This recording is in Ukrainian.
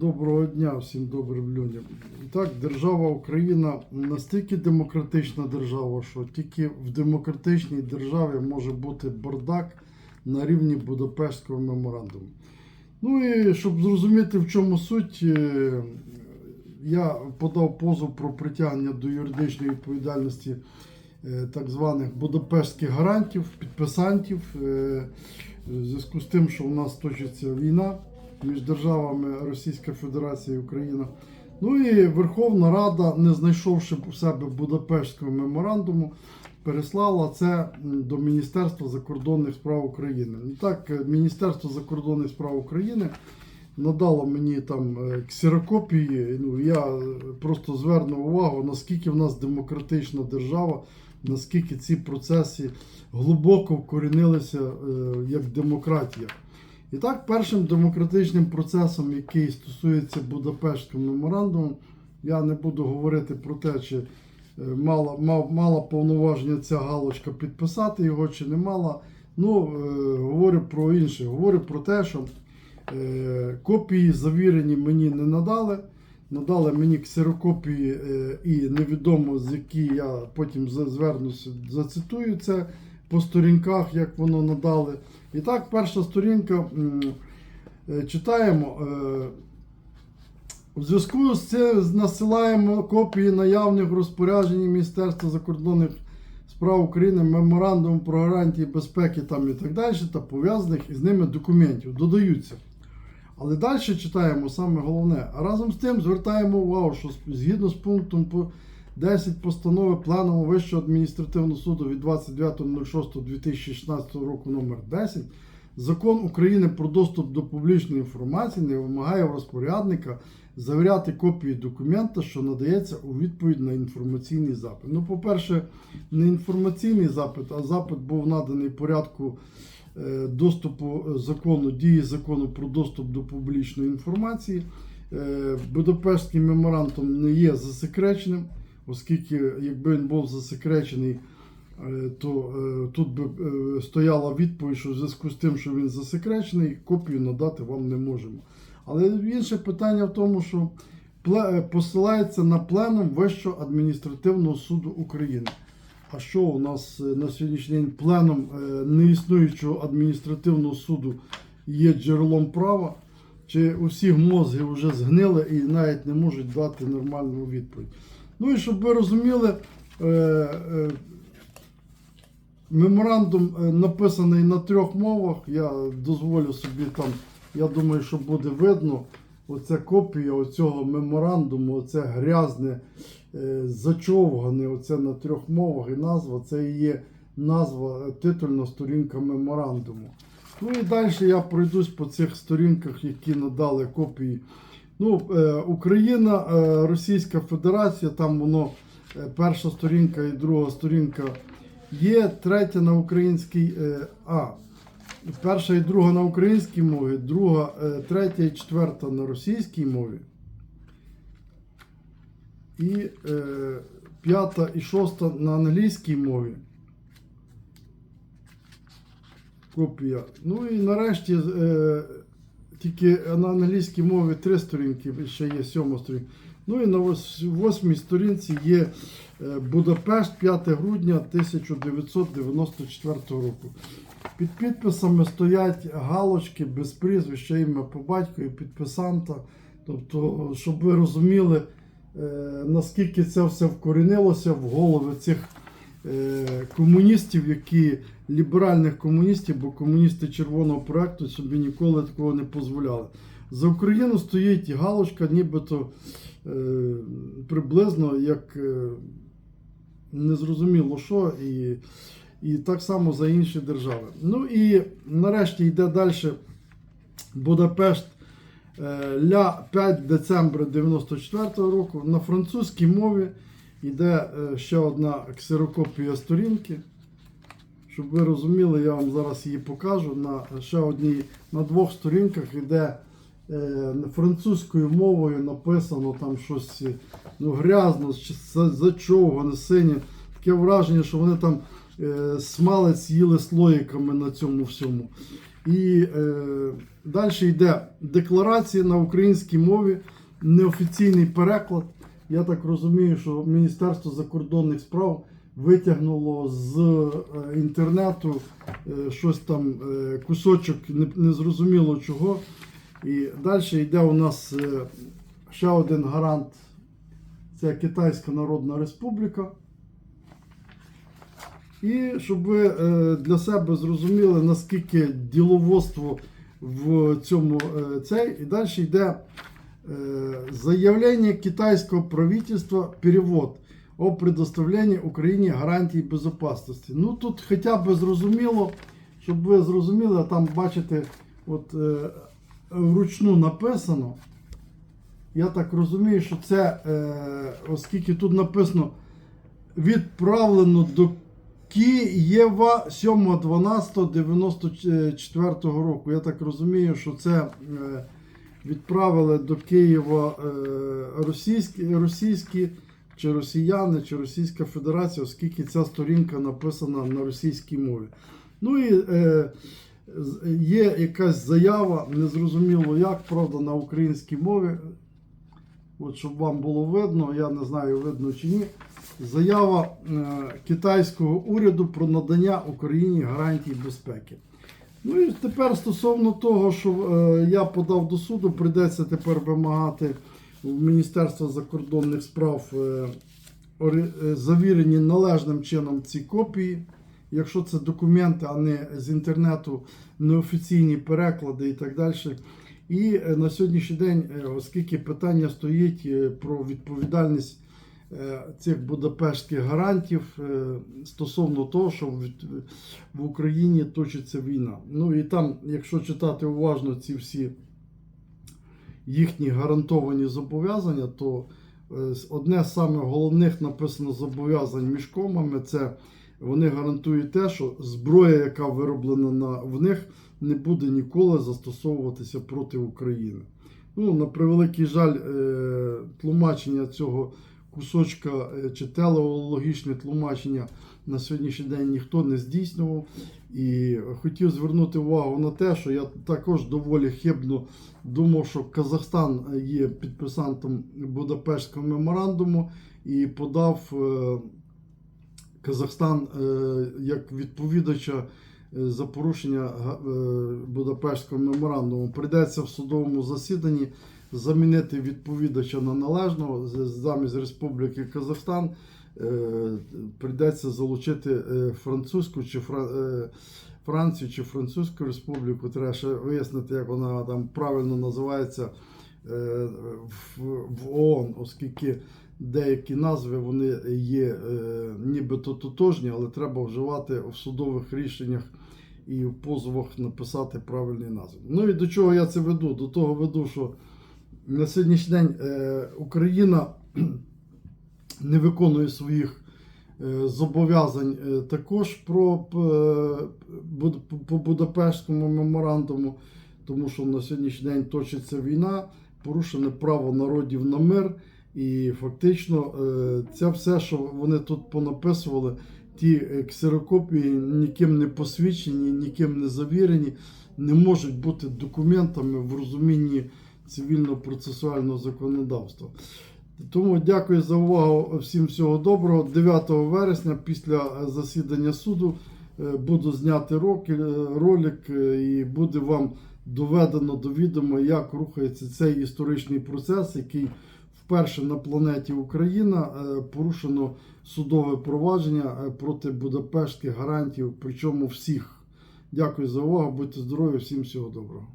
Доброго дня всім добрим людям. Так, держава Україна настільки демократична держава, що тільки в демократичній державі може бути бардак на рівні Будапештського меморандуму. Ну і щоб зрозуміти, в чому суть, е, я подав позов про притягнення до юридичної відповідальності е, так званих будапештських гарантів, підписантів, е, в зв'язку з тим, що у нас точиться війна між державами Російська Федерація і Україна. Ну і Верховна Рада, не знайшовши у себе Будапештського меморандуму, переслала це до Міністерства закордонних справ України. І так, е, Міністерство закордонних справ України надало мені там е, ксерокопії. Ну, я е, просто звернув увагу, наскільки в нас демократична держава, наскільки ці процеси глибоко вкорінилися як демократія. І так, першим демократичним процесом, який стосується Будапештського меморандуму, я не буду говорити про те, чи е, мала, мав, мала повноваження ця галочка підписати його, чи не мала. Ну, е, говорю про інше. Говорю про те, що е, копії завірені мені не надали. Надали мені ксерокопії, е, і невідомо з які я потім звернуся, зацитую це по сторінках, як воно надали. І так, перша сторінка е, читаємо. е, У зв'язку з цим насилаємо копії наявних розпоряджень Міністерства закордонних справ України, меморандум про гарантії безпеки там і так далі, та пов'язаних із ними документів. Додаються. Але далі читаємо саме головне. А разом з тим звертаємо увагу, що згідно з пунктом по 10 постанови Пленуму Вищого адміністративного суду від 29.06.2016 року номер 10 Закон України про доступ до публічної інформації не вимагає в розпорядника завіряти копії документа, що надається у відповідь на інформаційний запит. Ну, по-перше, не інформаційний запит, а запит був наданий порядку е, доступу е, закону, дії закону про доступ до публічної інформації. Е, Будапештський меморандум не є засекреченим, оскільки якби він був засекречений, е, то е, тут би е, стояла відповідь, що в зв'язку з тим, що він засекречений, копію надати вам не можемо. Але інше питання в тому, що посилається на пленум Вищого адміністративного суду України. А що у нас на сьогоднішній день пленум е, неіснуючого адміністративного суду є джерелом права? Чи у всіх мозги вже згнили і навіть не можуть дати нормальну відповідь? Ну і щоб ви розуміли, е, е, меморандум е, написаний на трьох мовах. Я дозволю собі там, я думаю, що буде видно. Оця копія оцього меморандуму, оце грязне, зачовгане, оце на трьох мовах і назва, це і є назва, титульна сторінка меморандуму. Ну і далі я пройдусь по цих сторінках, які надали копії. Ну, е, Україна, е, Російська Федерація, там воно е, перша сторінка і друга сторінка є, третя на українській. А, перша і друга на українській мові, друга, третя і четверта на російській мові. І е, п'ята і шоста на англійській мові. Копія. Ну і нарешті е, тільки на англійській мові три сторінки, ще є сьома сторінка. Ну і на восьмій сторінці є е, Будапешт 5 грудня 1994 року. Під підписами стоять галочки без прізвища, ім'я по батькові, підписанта. Тобто, щоб ви розуміли, е, наскільки це все вкорінилося в голови цих е, комуністів, які ліберальних комуністів, бо комуністи червоного проекту собі ніколи такого не дозволяли. За Україну стоїть галочка, нібито е, приблизно як е, незрозуміло що, і, і так само за інші держави. Ну і нарешті йде далі Будапешт е, ля 5 децембра 94 року. На французькій мові йде е, ще одна ксерокопія сторінки. Щоб ви розуміли, я вам зараз її покажу. На ще одній, на двох сторінках йде е, французькою мовою написано там щось е, ну, грязно, зачовгане, синє. Таке враження, що вони там е, смалець їли слоїками на цьому всьому. І е, далі йде декларація на українській мові, неофіційний переклад. Я так розумію, що Міністерство закордонних справ витягнуло з е, інтернету е, щось там, е, кусочок не- незрозуміло чого. І далі йде у нас ще один гарант. Це Китайська Народна Республіка. І щоб ви для себе зрозуміли, наскільки діловодство в цьому цей. І далі йде заявление китайского правительства перевод о предоставлении Україні гарантій безопасності. Ну тут хоча б зрозуміло, щоб ви зрозуміли, там бачите, от е, вручну написано. Я так розумію, що це, е, оскільки тут написано відправлено до Києва 7.12.94 року. Я так розумію, що це е, відправили до Києва е, російські, російські чи росіяни, чи Російська Федерація, оскільки ця сторінка написана на російській мові. Ну і е, є якась заява, незрозуміло як, правда, на українській мові. От щоб вам було видно, я не знаю, видно чи ні. Заява е, китайського уряду про надання Україні гарантій безпеки. Ну і тепер стосовно того, що е, я подав до суду, прийдеться тепер вимагати у Міністерства закордонних справ е, е, завірені належним чином ці копії. Якщо це документи, а не з інтернету, неофіційні переклади і так далі. І е, на сьогоднішній день, е, оскільки питання стоїть е, про відповідальність цих будапештських гарантів е, стосовно того, що в, Україні точиться війна. Ну і там, якщо читати уважно ці всі їхні гарантовані зобов'язання, то е, одне з самих головних написано зобов'язань між комами це вони гарантують те, що зброя, яка вироблена на, в них, не буде ніколи застосовуватися проти України. Ну, на превеликий жаль, е, тлумачення цього кусочка е, чи телеологічне тлумачення на сьогоднішній день ніхто не здійснював. І хотів звернути увагу на те, що я також доволі хибно думав, що Казахстан є підписантом Будапештського меморандуму і подав е, Казахстан е, як відповідача за порушення Будапештського меморандуму. Прийдеться в судовому засіданні замінити відповідача на належного замість Республіки Казахстан. е, Прийдеться залучити е, французьку чи е, Францію чи Французьку республіку. Треба ще вияснити, як вона там правильно називається в, ООН, оскільки деякі назви вони є нібито тотожні, але треба вживати в судових рішеннях і в позовах написати правильні назви. Ну і до чого я це веду? До того веду, що на сьогоднішній день е, Україна не виконує своїх е, зобов'язань е, також про по Будапештському меморандуму, тому що на сьогоднішній день точиться війна, порушене право народів на мир. І фактично це все, що вони тут понаписували, ті ксерокопії ніким не посвідчені, ніким не завірені, не можуть бути документами в розумінні цивільно-процесуального законодавства. Тому дякую за увагу. Всім всього доброго. 9 вересня після засідання суду е, буду зняти е, ролик е, і буде вам доведено до відома, як рухається цей історичний процес, який вперше на планеті Україна порушено судове провадження проти Будапештських гарантів, причому всіх. Дякую за увагу, будьте здорові, всім всього доброго.